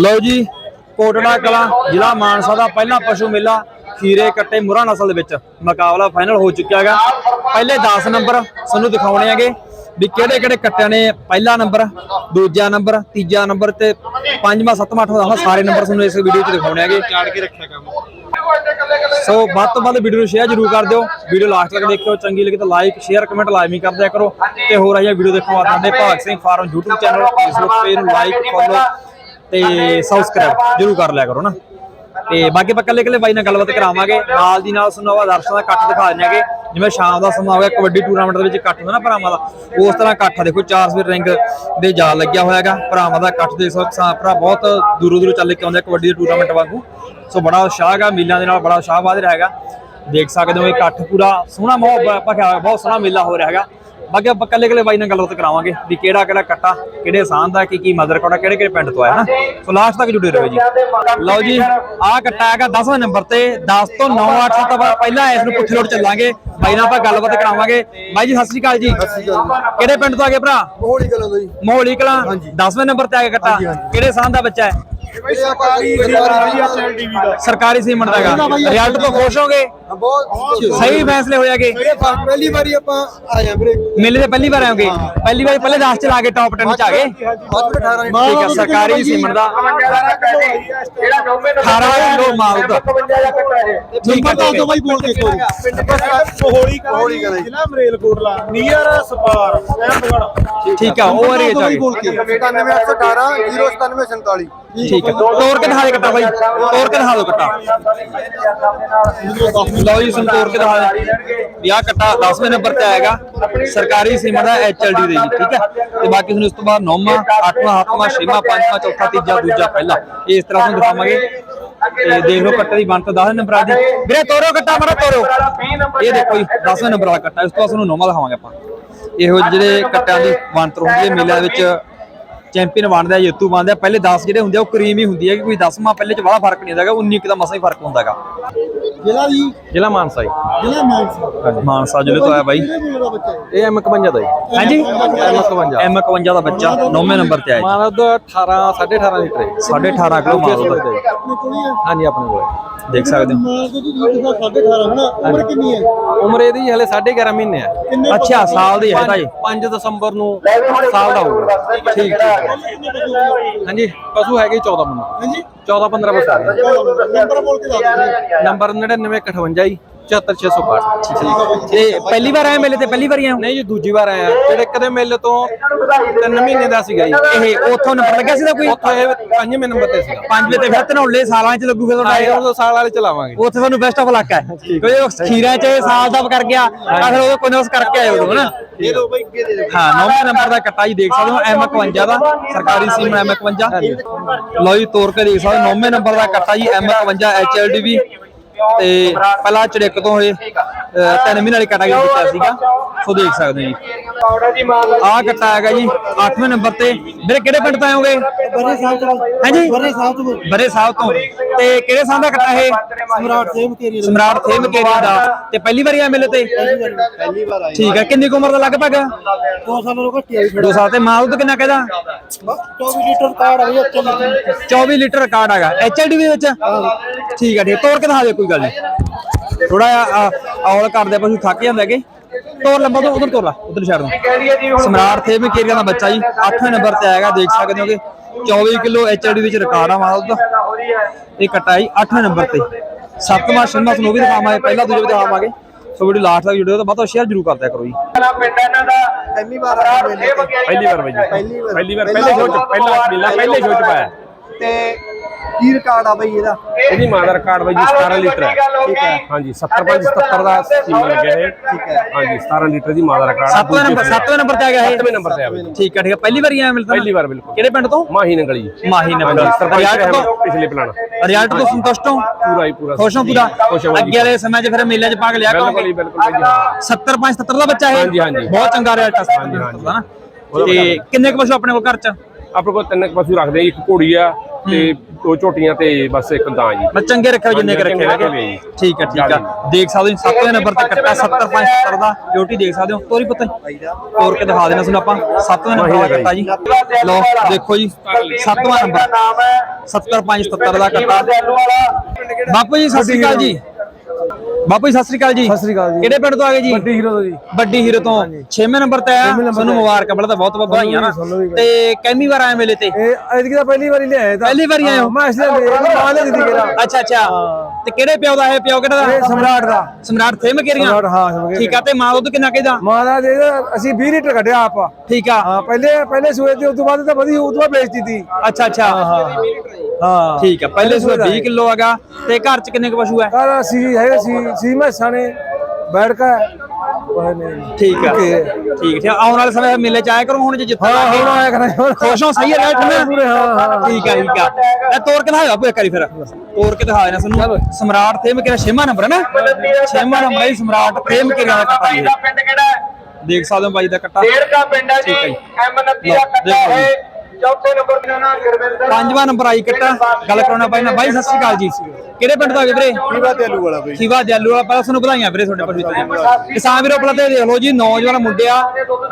ਲਓ ਜੀ, ਕੋਟੜਾ ਕਲਾ, ਜ਼ਿਲ੍ਹਾ ਮਾਨਸਾ ਦਾ ਪਹਿਲਾ ਪਸ਼ੂ ਮੇਲਾ, ਖੀਰੇ ਕੱਟੇ ਮੁਰਾ ਨਸਲ ਦੇ ਵਿੱਚ ਮੁਕਾਬਲਾ ਫਾਈਨਲ ਹੋ ਚੁੱਕਿਆ ਹੈਗਾ। ਪਹਿਲੇ 10 ਨੰਬਰ ਤੁਹਾਨੂੰ ਦਿਖਾਉਣੇ ਹੈਗੇ ਵੀ ਕਿਹੜੇ ਕਿਹੜੇ ਕੱਟਿਆਂ ਨੇ ਪਹਿਲਾ ਨੰਬਰ, ਦੂਜਾ ਨੰਬਰ, ਤੀਜਾ ਨੰਬਰ ਤੇ ਪੰਜਵਾਂ, ਸੱਤਵਾਂ, ਅੱਠਵਾਂ, ਦਸਵਾਂ ਸਾਰੇ ਨੰਬਰ ਤੁਹਾਨੂੰ ਇਸ ਵੀਡੀਓ 'ਚ ਦਿਖਾਉਣੇ ਹੈਗੇ। ਚਾੜ ਕੇ ਰੱਖਿਆ ਕੰਮ ਸੋ ਵੱਧ ਤੋਂ ਵੱਧ ਵੀਡੀਓ ਨੂੰ ਸ਼ੇਅਰ ਜ਼ਰੂਰ ਕਰ ਦਿਓ। ਵੀਡੀਓ ਲਾਸਟ ਤੱਕ ਦੇਖਿਓ, ਚੰਗੀ ਲੱਗੇ ਤਾਂ ਲਾਈਕ ਸ਼ੇਅਰ ਕਮੈਂਟ ਲਾਜ਼ਮੀ ਕਰ ਦਿਆ ਕਰੋ। ਤੇ ਹੋਰ ਆਈਆ ਵੀਡੀਓ ਦੇਖੋ ਆਉਂਦੇ Bhag Singh farm YouTube channel Facebook page ਨੂੰ ਲਾਈਕ ਫੋਲੋ ਤੇ ਸਬਸਕ੍ਰਾਈਬ ਜ਼ਰੂਰ ਕਰ ਲਿਆ ਕਰੋ ਨਾ। ਤੇ ਬਾਕੀ ਆਪਾਂ ਕੱਲੇ ਕੱਲੇ ਬਾਈ ਨਾਲ ਗੱਲਬਾਤ ਕਰਾਵਾਂਗੇ। ਨਾਲ ਦੀ ਨਾਲ ਸੁਣੋ ਦਰਸ਼ਕਾਂ ਦਾ ਇਕੱਠ ਦਿਖਾ ਦਿਆਂਗੇ ਜਿਵੇਂ ਸ਼ਾਮ ਦਾ ਸਮਾਂ ਹੋ ਗਿਆ ਕਬੱਡੀ ਟੂਰਨਾਮੈਂਟ ਦੇ ਵਿੱਚ ਇਕੱਠ ਹੁੰਦਾ ਨਾ ਭਰਾਵਾਂ ਦਾ। ਉਸ ਤਰ੍ਹਾਂ ਇਕੱਠ ਦੇਖੋ ਚਾਰ ਸਵੇਰ ਰਿੰਗ ਦੇ ਜਾਲ ਲੱਗਿਆ ਹੋਇਆ ਹੈਗਾ। ਭਰਾਵਾਂ ਦਾ ਇਕੱਠ ਦੇ ਸੋ ਭਰਾ ਬਹੁਤ ਦੂਰੋਂ ਦੂਰੋਂ ਚੱਲ ਕੇ ਆਉਂਦੇ ਆ ਕਬੱਡੀ ਦੇ ਟੂਰਨਾਮੈਂਟ ਵਾਂਗੂ। ਸੋ ਬੜਾ ਉਤਸ਼ਾਹ ਹੈਗਾ ਮੇਲਿਆਂ ਦੇ ਨਾਲ ਬੜਾ ਉਤਸ਼ਾਹ ਵਧ ਰਿਹਾ ਹੈਗਾ। ਦੇਖ ਸਕਦੇ ਹੋ ਇਹ ਇਕੱਠ ਪੂਰਾ ਸੋਹਣਾ ਮਾਹੌਲ ਹੋਇਆ ਬਹੁਤ ਸੋਹਣਾ ਮੇਲਾ ਹੋ ਰਿਹਾ ਹੈਗਾ। ਬਾਕੀ ਆਪਾਂ ਕੱਲੇ ਕੱਲੇ ਬਾਈ ਨਾਲ ਗੱਲਬਾਤ ਕਰਾਵਾਂਗੇ ਵੀ ਕਿਹੜਾ ਕਿਹੜਾ ਕੱਟਾ ਕਿਹੜੇ ਸਾਨ ਦਾ ਕੀ ਕੀ ਮਦਰ ਕੋੜਾ ਕਿਹੜੇ ਕਿਹੜੇ ਪਿੰਡ ਤੋਂ ਆਇਆ ਨਾ। ਸੋ ਲਾਸਟ ਤੱਕ ਜੁੜੇ ਰਹੋ ਜੀ। ਲਓ ਜੀ ਆਹ ਕੱਟਾ ਹੈਗਾ 10ਵੇਂ ਨੰਬਰ ਤੇ 10 ਤੋਂ 9 8 ਤੋਂ ਪਹਿਲਾਂ ਇਸ ਨੂੰ ਪੁੱਠੇ ਰੋਡ ਚੱਲਾਂਗੇ। ਬਾਈ ਨਾਲ ਆਪਾਂ ਗੱਲਬਾਤ ਕਰਾਵਾਂਗੇ। ਬਾਈ ਜੀ ਸਤਿ ਸ਼੍ਰੀ ਅਕਾਲ ਜੀ। ਕਿਹੜੇ ਪਿੰਡ ਤੋਂ ਆ ਗਏ ਭਰਾ? ਹੋਲੀ ਗੱਲਾਂ ਦਾ ਜੀ। ਮੋਹਲੀ ਕਲਾਂ। 10ਵੇਂ ਨੰਬਰ ਤੇ ਆ ਗਿਆ ਕੱਟਾ। ਕਿਹੜੇ ਸਾਨ ਦਾ ਬੱਚਾ ਹੈ? ਸਰਕਾਰੀ ਐਚਐਲ ਟੀਵੀ ਦਾ। ਸਰਕਾਰੀ ਸੀਮੈਂਟ ਦਾ ਹੈਗਾ। ਰਿਜ਼ਲਟ ਤੋਂ ਖੁਸ਼ ਹੋਗੇ? ਬਹੁਤ ਸਹੀ ਫੈਸਲੇ ਹੋਇਆਗੇ ਇਹ ਪਹਿਲੀ ਵਾਰੀ ਆਪਾਂ ਆਏ ਆ ਵੀਰੇ ਮੇਲੇ ਤੇ ਪਹਿਲੀ ਵਾਰ ਆਓਗੇ ਪਹਿਲੀ ਵਾਰ ਪਹਿਲੇ 10 ਚ ਲਾ ਕੇ ਟੌਪ 10 ਚ ਆ ਗਏ ਅੱਜ 18 ਠੀਕ ਹੈ ਸਰਕਾਰੀ ਸੀਮੈਂਟ ਦਾ 18 ਕਿਲੋ ਮਾਲ ਦਾ ਹੈ ਠੀਕ ਹੈ ਬਾਈ ਬੋਲ ਕੇ ਕੋਈ ਹੋਲੀ ਹੋਲੀ ਕਲਾਂ ਜੀ। ਜ਼ਿਲ੍ਹਾ ਮਰੇਲਕੋਟਲਾ ਨੀਅਰ ਸਪਾਰ ਸਹਿਮਗੜ ਠੀਕ ਆ ਉਹ ਏਰੀਆ ਚ ਆ ਗਏ ਬੋਲ ਕੇ 9818 09747 ਠੀਕ ਹੈ ਤੋੜ ਕੇ ਦਿਖਾ ਦੇ ਕੱਟਾ ਬਾਈ ਤੋੜ ਕੇ ਦਿਖਾ ਦਿਓ ਕੱਟਾ ਲਓ ਜੀ ਸਾਨੂੰ ਕੇ ਦਿਖਾ ਵੀ ਆਹ ਕੱਟਾ 10ਵੇਂ ਨੰਬਰ ਤੇ ਆਏਗਾ। ਸਰਕਾਰੀ ਸੀਮੈਂਟ ਦਾ ਐਚਐਲਡੀ ਦੇ ਜੀ ਠੀਕ ਹੈ? ਤੇ ਬਾਕੀ ਤੁਹਾਨੂੰ ਇਸ ਤੋਂ ਬਾਅਦ ਨੌਵਾਂ, ਅੱਠਵਾਂ ਹੱਥਵਾਂ ਛੇਵਾਂ, ਪੰਜਵਾਂ, ਚੌਥਾ, ਤੀਜਾ, ਦੂਜਾ, ਪਹਿਲਾ। ਇਸ ਤਰ੍ਹਾਂ ਤੁਹਾਨੂੰ ਦਿਖਾਵਾਂਗੇ। ਤੇ ਦੇਖ ਲਓ ਕੱਟੇ ਦੀ ਬਣਤ 10 ਨੰਬਰ ਦੀ। ਵੀਰੇ ਤੋੜੋ ਕੱਟਾ ਮਾਰਾ ਤੋੜੋ ਇਹ ਦੇਖੋ ਜੀ 10ਵੇਂ ਨੰਬਰ ਵਾਲਾ ਕੱਟਾ। ਇਸ ਤੋਂ ਬਾਅਦ ਤੁਹਾਨੂੰ ਨੌਵਾਂ ਦਿਖਾਵਾਂਗੇ ਆਪਾਂ। ਇਹੋ ਜਿਹੜੇ ਕੱਟਿਆਂ ਦੀ ਬਣਤ ਹੁੰਦੀ ਹੈ ਮੇਲਿਆਂ ਦੇ ਵਿੱਚ ਚੈਂਪੀਅਨ ਬਣਦਾ ਜੇਤੂ ਬਣਦਾ। ਪਹਿਲੇ 10 ਜਿਹੜੇ ਹੁੰਦੇ ਆ ਉਹ ਕਰੀਮ ਹੀ ਹੁੰਦੀ ਹੈ ਕਿ ਕੋਈ 10ਵਾਂ ਪਹਿਲੇ ਚ ਬੜਾ ਫ਼ਰਕ ਨਹੀਂ ਹੁੰਦਾ ਹੈਗਾ 19 ਕੁ ਦਾ ਮਸਾ ਹੀ ਫ਼ਰਕ ਹੁੰਦਾ ਹੈਗਾ। ਜ਼ਿਲ੍ਹਾ ਜੀ? ਜ਼ਿਲ੍ਹਾ ਮਾਨਸਾ ਹੀ ਜ਼ਿਲ੍ਹਾ ਮਾਨਸਾ। ਮਾਨਸਾ ਜ਼ਿਲ੍ਹੇ ਤੋਂ ਆਇਆ ਬਾਈ। ਦਾ ਇਹ M51 ਦਾ ਜੀ। ਹਾਂਜੀ? M51 M51 ਦਾ ਬੱਚਾ 9ਵੇਂ ਨੰਬਰ ਤੇ ਆਇਆ ਦਾ 18 18.5 ਲੀਟਰ ਹੈ। ਜੀ 18.5 ਕਿਲੋ ਹੀ ਹੈ? ਹਾਂਜੀ ਆਪਣੇ ਕੋਲ ਹੈ। ਦੇਖ ਸਕਦੇ ਹੋ। ਮਾਲ ਤੋਂ ਤੁਸੀਂ ਦਿਖਾ 18.5 ਹਨਾ ਉਮਰ ਕਿੰਨੀ ਹੈ? ਉਮਰ ਇਹਦੀ ਹਲੇ 11.5 ਮਹੀਨੇ ਕਿੰਨੇ ਅੱਛਾ ਸਾਲ ਦੀ ਹੈ ਤਾਂ ਜੀ 5 ਦਸੰਬਰ ਨੂੰ ਸਾਲ ਦਾ ਹੋਊਗਾ। ਠੀਕ ਠੀਕ ਹਾਂਜੀ ਪਸ਼ੂ ਹੈਗੇ 14 ਬੰਦਾ। ਹਾਂਜੀ। 14 15 ਪਸ਼ੂ। ਨੰਬਰ ਬੋਲ ਕੇ ਦੱਸ ਦਿਓ। ਨੰਬਰ 9958 ਜੀ। 74605 ਠੀਕ ਤੇ ਪਹਿਲੀ ਵਾਰ ਆਏ ਮੇਲੇ ਤੇ? ਪਹਿਲੀ ਵਾਰ ਆਏ ਹੋ? ਨਹੀਂ ਜੀ ਦੂਜੀ ਵਾਰ ਆਇਆ ਜਿਹੜੇ ਕਦੇ ਮੇਲੇ ਤੋਂ 3 ਮਹੀਨੇ ਦਾ ਸੀਗਾ ਜੀ। ਇਹ ਉਥੋਂ ਨੰਬਰ ਲੱਗਿਆ ਸੀ ਦਾ ਕੋਈ? ਉੱਥੋਂ ਇਹ ਪੰਜਵੇਂ ਨੰਬਰ ਤੇ ਸੀਗਾ। ਪੰਜਵੇਂ ਤੇ ਫਿਰ ਧਨੌਲੇ ਸਾਲਾਂ ਚ ਲੱਗੂ ਫਿਰ ਆਏ ਤੁਹਾਡਾ ਉਹ ਸਾਲ ਵਾਲੇ ਚਲਾਵਾਂਗੇ। ਉੱਥੇ ਤੁਹਾਨੂੰ ਬੈਸਟ ਆਫ ਲੱਕ ਹੈ। ਕਿਉਂਕਿ ਉਹ ਖੀਰਾ ਚ ਇਹ ਸਾਲ ਦਾ ਕਰ ਗਿਆ ਤਾਂ ਫਿਰ ਉਹ ਕੋਈ ਨਾ ਉਸ ਕਰਕੇ ਆਏ ਉਦੋਂ ਹਨਾ? ਦੇ ਦਿਓ ਬਾਈ ਦੇ ਦਿਓ। ਹਾਂ ਨੌਵੇਂ ਨੰਬਰ ਦਾ ਕੱਟਾ ਜੀ ਦੇਖ ਸਕਦੇ ਹੋ M51 ਦਾ ਸਰਕਾਰੀ ਸੀਮ M51 ਲਓ ਜੀ ਤੋੜ ਕੇ ਦੇਖ ਸਕਦੇ ਹੋ ਨੌਵੇਂ ਨੰਬਰ ਦਾ ਕੱਟਾ ਜੀ M51 HLDV ਤੇ ਪਹਿਲਾਂ ਚੜਿੱਕ ਤੋਂ ਇਹ ਤਿੰਨ ਮਹੀਨੇ ਵਾਲੀ ਕੈਟਾਗਰੀ ਦਿੱਤਾ ਸੀਗਾ। ਸੋ ਦੇਖ ਸਕਦੇ ਜੀ। ਆਹ ਕੱਟਾ ਹੈਗਾ ਜੀ 8ਵੇਂ ਨੰਬਰ ਤੇ। ਵੀਰੇ ਕਿਹੜੇ ਪਿੰਡ ਤੋਂ ਆਏ ਹੋਗੇ? ਬਰੇ ਸਾਹਿਬ ਤੋਂ। ਹਾਂਜੀ? ਬਰੇ ਸਾਹਿਬ ਤੋਂ। ਬਰੇ ਸਾਹਿਬ ਤੋਂ। ਤੇ ਕਿਹੜੇ ਸਾਲ ਦਾ ਕੱਟਾ ਇਹ? ਸਮਰਾਟ ਸੇਮ ਕੇਰੀ ਸਮਰਾਟ ਥੇ ਮਕੇਰੀਆ ਦਾ। ਤੇ ਪਹਿਲੀ ਵਾਰੀ ਆ ਮੇਲੇ ਤੇ? ਪਹਿਲੀ ਵਾਰ ਆਈ ਠੀਕ ਹੈ ਕਿੰਨੀ ਕੁ ਉਮਰ ਦਾ ਲਗਭਗ? ਦੋ ਸਾਲਾਂ ਤੋਂ ਘੱਟੀ ਆਈ ਦੋ ਸਾਲ ਤੇ। ਮਾਲ ਤਾਂ ਕਿੰਨਾ ਕਹਿੰਦਾ? 24 ਲੀਟਰ ਕਾਰ ਆ ਗਈ ਉੱਤੇ 24 ਲੀਟਰ ਰਿਕਾਰਡ ਹੈਗਾ। ਐਚਐਲਡੀ ਦੇ ਵਿੱਚ? ਠੀਕ ਹੈ ਠੀਕ ਤੋੜ ਕੇ ਦਿਖਾ ਦੇ ਕੋਈ ਗੱਲ ਨਹੀਂ। ਥੋੜਾ ਜਿਹਾ ਔਲ ਕਰਦੇ ਪਸ਼ੂ ਥੱਕ ਜਾਂਦੇ ਹੈਗੇ ਤੋੜ ਲੰਬਾ ਤੋਂ ਉਧਰ ਤੋੜ ਲਾ ਉਧਰ ਛੱਡ ਦੋ ਸਮਰਾਟ ਥੇ ਮਕੇਰੀਆ ਦਾ ਬੱਚਾ ਜੀ 8ਵੇਂ ਨੰਬਰ ਤੇ ਆਏਗਾ ਦੇਖ ਸਕਦੇ ਹੋਗੇ। 24 ਕਿਲੋ ਐਚਐਲਡੀ ਵਿੱਚ ਰਿਕਾਰਡ ਆ ਮਾਲ ਦਾ ਇਹ ਕੱਟਾ ਜੀ 8ਵੇਂ ਨੰਬਰ ਤੇ। ਸੱਤਵਾਂ ਛੇਵਾਂ ਤੁਹਾਨੂੰ ਉਹ ਵੀ ਦਿਖਾਵਾਂਗੇ ਪਹਿਲਾ ਦੂਜਾ ਵੀ ਦਿਖਾਵਾਂਗੇ। ਸੋ ਵੀਡੀਓ ਲਾਸਟ ਤੱਕ ਵੀਡੀਓ ਤਾਂ ਬਹੁਤ ਸ਼ੇਅਰ ਜ਼ਰੂਰ ਕਰਦਿਆ ਕਰੋ ਜੀ। ਪਹਿਲੀ ਵਾਰ ਪਹਿਲੀ ਵਾਰ ਪਹਿਲੀ ਵਾਰ। ਪਹਿਲੀ ਸ਼ੋਅ ਚ ਪਹਿਲਾ ਪਹਿਲੇ ਸ਼ੋਅ ਚ ਪਾਇਆ। ਤੇ ਕੀ ਰਿਕਾਰਡ ਆ ਬਈ ਇਹਦਾ? ਇਹਦੀ ਮਾਂ ਦਾ ਰਿਕਾਰਡ ਬਾਈ ਜੀ 17 ਲੀਟਰ ਹੈ। ਠੀਕ ਹੈ। ਹਾਂਜੀ 70 5 77 ਦਾ ਸੀਮਾ ਲੱਗਿਆ ਇਹ। ਠੀਕ ਹੈ। ਹਾਂਜੀ 17 ਲੀਟਰ ਦੀ ਮਾਂ ਦਾ ਰਿਕਾਰਡ ਸੱਤਵੇਂ ਨੰਬਰ ਸੱਤਵੇਂ ਨੰਬਰ ਤੇ ਆ ਗਿਆ ਇਹ? ਸੱਤਵੇਂ ਨੰਬਰ ਤੇ ਆ ਬਾਈ ਜੀ। ਠੀਕ ਹੈ ਠੀਕ ਹੈ। ਪਹਿਲੀ ਵਾਰੀ ਆਇਆ ਮਿਲਦਾ ਪਹਿਲੀ ਵਾਰ ਬਿਲਕੁਲ। ਕਿਹੜੇ ਪਿੰਡ ਤੋਂ? ਮਾਹੀ ਨੰਗਲੀ ਮਾਹੀ ਸਰਪੰਚ ਰਿਜ਼ਲਟ ਤੋਂ ਪਿਛਲੇ ਪਲਾਨ ਰਿਜ਼ਲਟ ਤੋਂ ਸੰਤੁਸ਼ਟ ਹੋ? ਪੂਰਾ ਹੀ ਪੂਰਾ। ਖੁਸ਼ ਹੋ ਪੂਰਾ? ਹਾਂ। ਅੱਗੇ ਵਾਲੇ ਸਮੇਂ 'ਚ ਫਿਰ ਮੇਲੇ 'ਚ ਭਾਗ ਲਿਆ ਹੀ ਬਿਲਕੁਲ ਬਾਈ ਜੀ ਹਾਂ। 70 5 70 ਦਾ ਬੱਚਾ ਹੈ ਹਾਂਜੀ, ਹਾਂਜੀ। ਬਹੁਤ ਚੰਗਾ ਰਿਜ਼ਲਟ ਹੈ ਹਾਂਜੀ, ਹਾਂਜੀ। ਤੇ ਕਿੰਨੇ ਕੁ ਪਸ਼ੂ ਆਪਣੇ ਕੋਲ ਘਰ 'ਚ? ਆਪਣੇ ਕੋਲ ਤਿੰਨ ਕੁ ਪਸ਼ੂ ਰੱਖਦੇ ਆ, ਇੱਕ ਘੋੜੀ ਆ ਤੇ ਦੋ ਝੋਟੀਆਂ ਤੇ ਬਸ ਇੱਕ ਦਾਂ ਜੀ। ਮੈਂ ਚੰਗੇ ਰੱਖੇ ਹੋਏ ਜਿੰਨੇ ਕਿ ਰੱਖੇ ਹੋਏ ਠੀਕ ਹੈ ਠੀਕ ਆ ਦੇਖ ਸਕਦੇ ਹੋ 7ਵੇਂ ਨੰਬਰ ਤੇ ਕੱਟਾ 70 5 70 ਦਾ ਡਿਊਟੀ ਦੇਖ ਸਕਦੇ ਹੋ। ਤੋਰੀ ਪੁੱਤ ਤੋਰ ਕੇ ਦਿਖਾ ਦੇਣਾ ਸਾਨੂੰ ਆਪਾਂ। 7ਵੇਂ ਨੰਬਰ ਦਾ ਕੱਟਾ ਜੀ। ਲਓ ਦੇਖੋ ਜੀ 7ਵਾਂ ਨੰਬਰ। 70 5 70 ਦਾ ਕੱਟਾ। ਬਾਪੂ ਜੀ ਸਤਿ ਸ੍ਰੀ ਅਕਾਲ ਜੀ। ਬਾਪੂ ਜੀ ਸਤਿ ਸ੍ਰੀ ਅਕਾਲ ਜੀ। ਸਤਿ ਸ੍ਰੀ ਅਕਾਲ ਜੀ। ਕਿਹੜੇ ਪਿੰਡ ਤੋਂ ਆ ਗਏ ਜੀ? ਵੱਡੀ ਹੀਰੋ ਦਾ ਜੀ। ਵੱਡੀ ਹੀਰੋ ਤੋਂ। 6ਵੇਂ ਨੰਬਰ ਤੇ ਆਇਆ। ਤੁਹਾਨੂੰ ਮੁਬਾਰਕਾਂ ਬੜਾ ਤਾਂ ਬਹੁਤ ਬਹੁਤ ਵਧਾਈਆਂ ਨਾ। ਤੇ ਕਿੰਨੀ ਵਾਰ ਆਏ ਮੇਲੇ ਤੇ? ਇਹ ਐਤਕੀ ਤਾਂ ਪਹਿਲੀ ਵਾਰੀ ਲਿਆਇਆ ਤਾਂ। ਪਹਿਲੀ ਵਾਰੀ ਆਏ ਹੋ? ਮੈਂ ਇਸ ਲਈ ਮਾਂ ਨੇ ਦਿੱਤੀ ਕਿਹੜਾ। ਅੱਛਾ ਅੱਛਾ। ਤੇ ਕਿਹੜੇ ਪਿਓ ਦਾ ਹੈ? ਪਿਓ ਕਿਹੜਾ ਇਹ ਦਾ ਸਮਰਾਟ ਦਾ। ਸਮਰਾਟ ਥੇ ਮਕੇਰੀਆਂ? ਸਮਰਾਟ ਹਾਂ ਠੀਕ ਆ ਤੇ ਮਾਂ ਦੁੱਧ ਕਿੰਨਾ ਕਿਦਾ ਮਾਂ ਦਾ ਦੇ ਅਸੀਂ 20 ਲੀਟਰ ਕੱਢਿਆ ਆਪ। ਠੀਕ ਆ। ਹਾਂ ਪਹਿਲੇ ਪਹਿਲੇ ਸੂਏ ਤੇ ਉਸ ਤੋਂ ਬਾਅਦ ਤਾਂ ਵਧੀ ਉਸ ਤੋਂ ਬਾਅਦ ਵੇਚਤੀ ਤੀ। ਅੱਛਾ ਅੱਛਾ। ਹਾਂ ਠੀਕ ਆ ਪਹਿਲੇ ਸੂਏ 20 ਕਿਲੋ ਹੈਗਾ ਤੇ ਘਰ ਚ ਕਿੰਨੇ ਕੁ ਪਸ਼ੂ ਹੈ ਕਰ ਅਸੀਂ ਹੈ ਸੀ ਸੀ ਮੈਸਾਂ ਨੇ ਬੈਠ ਕੇ ਉਹ ਨਹੀਂ। ਠੀਕ ਆ। ਠੀਕ ਠੀਕ ਆਉਣ ਵਾਲੇ ਸਮੇਂ ਮੇਲੇ ਚ ਆਇਆ ਕਰੋ ਹੁਣ ਜੇ ਜਿੱਥੇ ਹਾਂ ਹੁਣ ਆਇਆ ਕਰਾਂ ਖੁਸ਼ ਹੋ ਸਹੀ ਹੈ ਰੇਟ ਨਾ। ਪੂਰੇ ਹਾਂ ਹਾਂ। ਠੀਕ ਆ ਠੀਕ ਆ। ਇਹ ਤੋੜ ਕੇ ਦਿਖਾਓ ਆਪੇ ਕਰੀ ਫਿਰ। ਤੋੜ ਕੇ ਦਿਖਾ ਦੇਣਾ ਸਾਨੂੰ ਸਮਰਾਟ ਥੇ ਮਕੇਰਾ ਛੇਵਾਂ ਨੰਬਰ ਹੈ ਨਾ? ਛੇਵਾਂ ਨੰਬਰ ਹੈ ਸਮਰਾਟ ਥੇ ਮਕੇਰਾ ਦਾ ਕੱਟਾ ਜੀ ਪਿੰਡ ਕਿਹੜਾ ਹੈ? ਦੇਖ ਸਕਦੇ ਹੋ ਬਾਈ ਦਾ ਕੱਟਾ। ਡੇਢ ਕਾ ਪਿੰਡ ਹੈ ਜੀ ਹੈ। ਐਮ 29 ਲਓ, ਦਾ ਕੱਟਾ ਹੈ। ਚੌਥੇ ਨੰਬਰ ਤੇ ਨਾ ਗੁਰਵਿੰਦਰ ਪੰਜਵਾਂ ਨੰਬਰ ਆਈ ਕੱਟਾ। ਗੱਲ ਕਰਾਉਣਾ ਬਾਈ ਬਾਈ ਸਤਿ ਸ਼੍ਰੀ ਅਕਾਲ ਜੀ। ਕਿਹੜੇ ਪਿੰਡ ਤੋਂ ਗਏ ਵੀਰੇ? ਕੀਵਾ ਤੇ ਆਲੂ ਵਾਲਾ ਬਈ ਖੀਵਾ ਜੈਲੂ ਵਾਲਾ ਪਹਿਲਾਂ ਤੁਹਾਨੂੰ ਵਧਾਈਆਂ ਵੀਰੇ ਤੁਹਾਡੇ ਤੇ ਕਿਸਾਨ ਵੀਰੋ ਪਹਿਲਾਂ ਤੇ ਦੇਖ ਲਓ ਜੀ ਨੌਜਵਾਨ ਮੁੰਡਿਆ।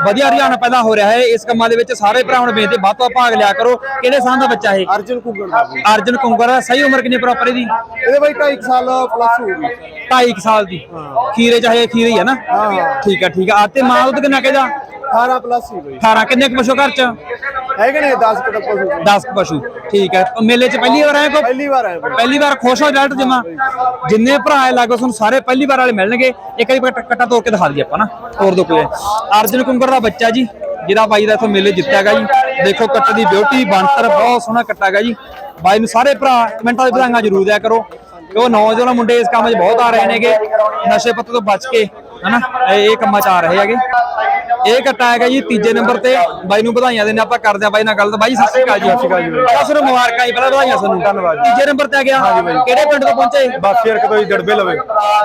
ਵਧੀਆ ਰੁਝਾਨ ਪੈਦਾ ਹੋ ਰਿਹਾ ਹੈ। ਇਸ ਕੰਮਾਂ ਦੇ ਵਿੱਚ ਸਾਰੇ ਭਰਾਵਾਂ ਨੂੰ ਬੇਨਤੀ ਵੱਧ ਤੋਂ ਭਾਗ ਲਿਆ ਕਰੋ। ਕਿਹੜੇ ਸਾਲ ਦਾ ਬੱਚਾ ਇਹ? ਅਰਜਨ ਦਾ ਬਈ ਅਰਜਨ ਕੁੰਗਰ ਸਹੀ ਉਮਰ ਕਿੰਨੀ ਪ੍ਰੋਪਰ ਇਹਦੀ? ਇਹਦੇ ਬਈ 2.5 ਸਾਲ ਪਲੱਸ ਹੋ ਗਈ। 2.5 ਸਾਲ ਦੀ। ਖੀਰੇ ਚਾਹੇ ਖੀਰੇ ਹੀ ਹੈ ਨਾ। ਹਾਂ। ਠੀਕ ਆ ਠੀਕ ਆ। ਆ ਤੇ ਮਾਂ ਦੁੱਧ ਕਿੰਨਾ ਕਹਿੰਦਾ 18 ਪਲੱਸ ਹੀ ਬਈ। 18 ਕਿੰਨੇ ਕੁ ਪਸ਼ੂ ਘਰ ਚ? ਹੈਗੇ ਨੇ 10 ਕਿਲੋ ਪਸ਼ੂ। 10 ਕੁ ਪਸ਼ੂ ਠੀਕ ਹੈ। ਮੇਲੇ ਚ ਪਹਿਲੀ ਵਾਰ ਆਏ ਕੋ ਪਹਿਲੀ ਵਾਰ ਆਏ ਬਈ। ਪਹਿਲੀ ਵਾਰ ਖੁਸ਼ ਹੋ ਰਿਜ਼ਲਟ ਜਮਾ? ਜਿੰਨੇ ਭਰਾ ਆਏ ਲੱਗੋ ਤੁਹਾਨੂੰ ਸਾਰੇ ਪਹਿਲੀ ਵਾਰ ਵਾਲੇ ਮਿਲਣਗੇ। ਇੱਕ ਵਾਰੀ ਕੱਟਾ- ਕੱਟਾ ਤੋੜ ਕੇ ਦਿਖਾ ਦਈਏ ਆਪਾਂ ਨਾ ਤੋੜ ਦੋ ਕੋਈ। ਅਰਜਨ ਕੁੰਗਰ ਦਾ ਬੱਚਾ ਜੀ ਜਿਹਦਾ ਬਾਈ ਦਾ ਇੱਥੋਂ ਮੇਲੇ ਜਿੱਤਿਆ ਗਾ ਜੀ। ਦੇਖੋ ਕੱਟੇ ਦੀ ਬਿਊਟੀ ਬਣਤਰ ਬਹੁਤ ਸੋਹਣਾ ਕੱਟਾ ਗਾ ਜੀ। ਬਾਈ ਨੂੰ ਸਾਰੇ ਭਰਾ ਕਮੈਂਟਾਂ 'ਚ ਵਧਾਈਆਂ ਜ਼ਰੂਰ ਦਿਆ ਕਰੋ। ਕਿ ਉਹ ਨੌਜਵਾਨ ਮੁੰਡੇ ਇਸ ਕੰਮ 'ਚ ਬਹੁਤ ਆ ਰਹੇ ਨੇਗੇ। ਨਸ਼ੇ ਪੱਤੇ ਤੋਂ ਬਚ ਕੇ ਹਨਾ? ਇਹ ਕੰਮਾਂ 'ਚ ਆ ਰਹੇ ਹੈਗੇ। ਇਹ ਕੱਟਾ ਹੈਗਾ ਜੀ ਤੀਜੇ ਨੰਬਰ ਤੇ। ਬਾਈ ਨੂੰ ਵਧਾਈਆਂ ਦੇਣੇ ਆਪਾਂ ਕਰਦੇ ਆ ਬਾਈ ਨਾਲ ਗੱਲ ਤਾਂ ਬਾਈ ਸਤਿ ਸ਼੍ਰੀ ਅਕਾਲ ਜੀ। ਸਤਿ ਸ਼੍ਰੀ ਅਕਾਲ ਜੀ ਪਹਿਲਾਂ ਤੁਹਾਨੂੰ ਮੁਬਾਰਕਾਂ ਜੀ ਪਹਿਲਾਂ ਵਧਾਈਆਂ ਤੁਹਾਨੂੰ। ਧੰਨਵਾਦ ਤੀਜੇ ਨੰਬਰ ਤੇ ਆ ਗਿਆ। ਕਿਹੜੇ ਪਿੰਡ ਤੋਂ ਪਹੁੰਚੇ? ਬਾਸੀ ਹਰਕ ਤੋਂ ਹੀ ਦੜਬੇ ਲਵੇ।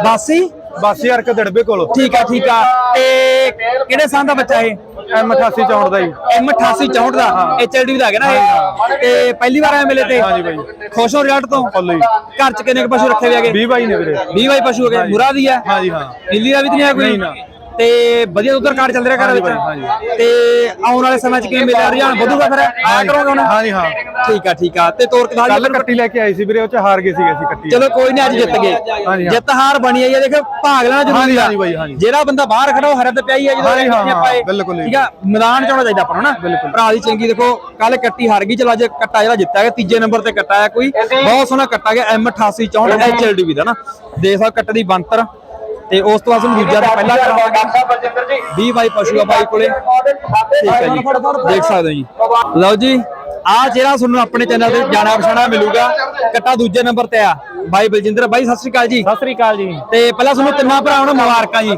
ਬਾਸੀ? ਬਾਸੀ ਹਰਕ ਦੜਬੇ ਕੋਲ। ਠੀਕ ਆ ਠੀਕ ਆ। ਤੇ ਕਿਹੜੇ ਸਾਲ ਦਾ ਬੱਚਾ ਇਹ? ਐਮ 88 ਚੌਂਡ ਦਾ ਜੀ। ਐਮ 88 64 ਦਾ। ਐਚਐਲਡੀ ਦਾ ਹੈਗਾ ਨਾ ਇਹ? ਤੇ ਪਹਿਲੀ ਵਾਰ ਆਇਆ ਮੇਲੇ ਤੇ? ਹਾਂਜੀ ਬਾਈ। ਖੁਸ਼ ਹੋ ਰਿਜ਼ਲਟ ਤੋਂ? ਫੁੱਲ। ਘਰ ਚ ਕਿੰਨੇ ਕੁ ਪਸ਼ੂ ਰੱਖੇ ਹੋਏ ਹੈਗੇ? 20 ਬਾਈ ਨੇ ਵੀਰੇ। 20 ਬਾਈ ਪਸ਼ੂ ਹੈਗੇ। ਮੁਰਾ ਦੀ ਹੈ? ਹਾਂਜੀ ਹਾਂ। ਨੀਲੀ ਦਾ ਵੀ ਤਾਂ ਨਹੀਂ ਹੈ ਕੋਈ? ਨਹੀਂ, ਨਾ। ਤੇ ਵਧੀਆ ਉਧਰ ਕਾਰਡ ਚੱਲ ਰਿਹਾ ਘਰ ਵਿੱਚ। ਤੇ ਆਉਣ ਵਾਲੇ ਸਮੇਂ ਚ ਕਿਵੇਂ ਮੇਲਾ ਰੁਝਾਨ ਵਧੂਗਾ ਫਿਰ? ਆਇਆ ਕਰੋਗੇ ਹੁਣ? ਹਾਂਜੀ ਹਾਂ। ਠੀਕ ਆ ਠੀਕ ਆ। ਤੇ ਤੋਰ ਕੇ ਦਿਖਾ ਕੱਲ ਕੱਟੀ ਲੈ ਕੇ ਆਈ ਸੀ ਵੀਰੇ ਉਹ ਚ ਹਾਰ ਗਏ ਸੀਗੇ ਅਸੀਂ ਕੱਟੀ ਚਲੋ ਕੋਈ ਨਹੀਂ ਅੱਜ ਜਿੱਤ ਗਏ। ਜਿੱਤ ਹਾਰ ਬਣੀ ਆਈ ਹੈ ਦੇਖੋ ਭਾਗ ਲੈਣਾ ਜ਼ਰੂਰੀ ਆ। ਹਾਂਜੀ ਬਾਈ, ਹਾਂਜੀ। ਜਿਹੜਾ ਬੰਦਾ ਬਾਹਰ ਖੜਾ ਉਹ ਹਰੇ ਤੇ ਪਿਆ ਹੀ ਹੈ ਜਦੋਂ ਪਾਏ। ਬਿਲਕੁਲ। ਠੀਕ ਆ ਮੈਦਾਨ ਚ ਆਉਣਾ ਚਾਹੀਦਾ ਆਪਾਂ ਨੂੰ ਨਾ। ਬਿਲਕੁਲ। ਭਰਾ ਦੀ ਚੰਗੀ ਦੇਖੋ ਕੱਲ ਕੱਟੀ ਹਾਰ ਗਈ ਚਲ ਅੱਜ ਕੱਟਾ ਜਿਹੜਾ ਜਿੱਤਿਆ ਗਿਆ ਤੀਜੇ ਨੰਬਰ ਤੇ ਕੱਟਾ ਆਇਆ ਕੋਈ। ਬਹੁਤ ਸੋਹਣਾ ਕੱਟਾ ਗਿਆ ਐਮ 88 64 ਐਚਐਲਡੀ ਦਾ ਨਾ। ਦੇਖ ਸਕਦੇ ਕੱਟ ਦੀ ਬੰਤਰ ਤੇ ਉਸ ਤੋਂ ਬਾਅਦ ਸਾਨੂੰ ਦੂਜਾ ਤੇ ਪਹਿਲਾ ਜੀ 20 ਬਾਈ ਪਸ਼ੂ ਆ ਬਾਈ ਕੋਲੇ। ਠੀਕ ਹੈ ਜੀ। ਦੇਖ ਸਕਦੇ ਹੋ ਜੀ। ਲਓ ਜੀ ਆ ਜਿਹੜਾ ਤੁਹਾਨੂੰ ਆਪਣੇ ਚੈਨਲ ਤੇ ਜਾਣਾ ਪਛਾਣਾ ਮਿਲੂਗਾ ਕੱਟਾ ਦੂਜੇ ਨੰਬਰ ਤੇ ਆ। ਬਾਈ ਬਲਜਿੰਦਰ ਬਾਈ ਸਤਿ ਸ੍ਰੀ ਅਕਾਲ ਜੀ। ਸਤਿ ਸ੍ਰੀ ਅਕਾਲ ਜੀ। ਤੇ ਪਹਿਲਾਂ ਤੁਹਾਨੂੰ ਤਿੰਨਾਂ ਭਰਾਵਾਂ ਨੂੰ ਮੁਬਾਰਕਾਂ ਜੀ।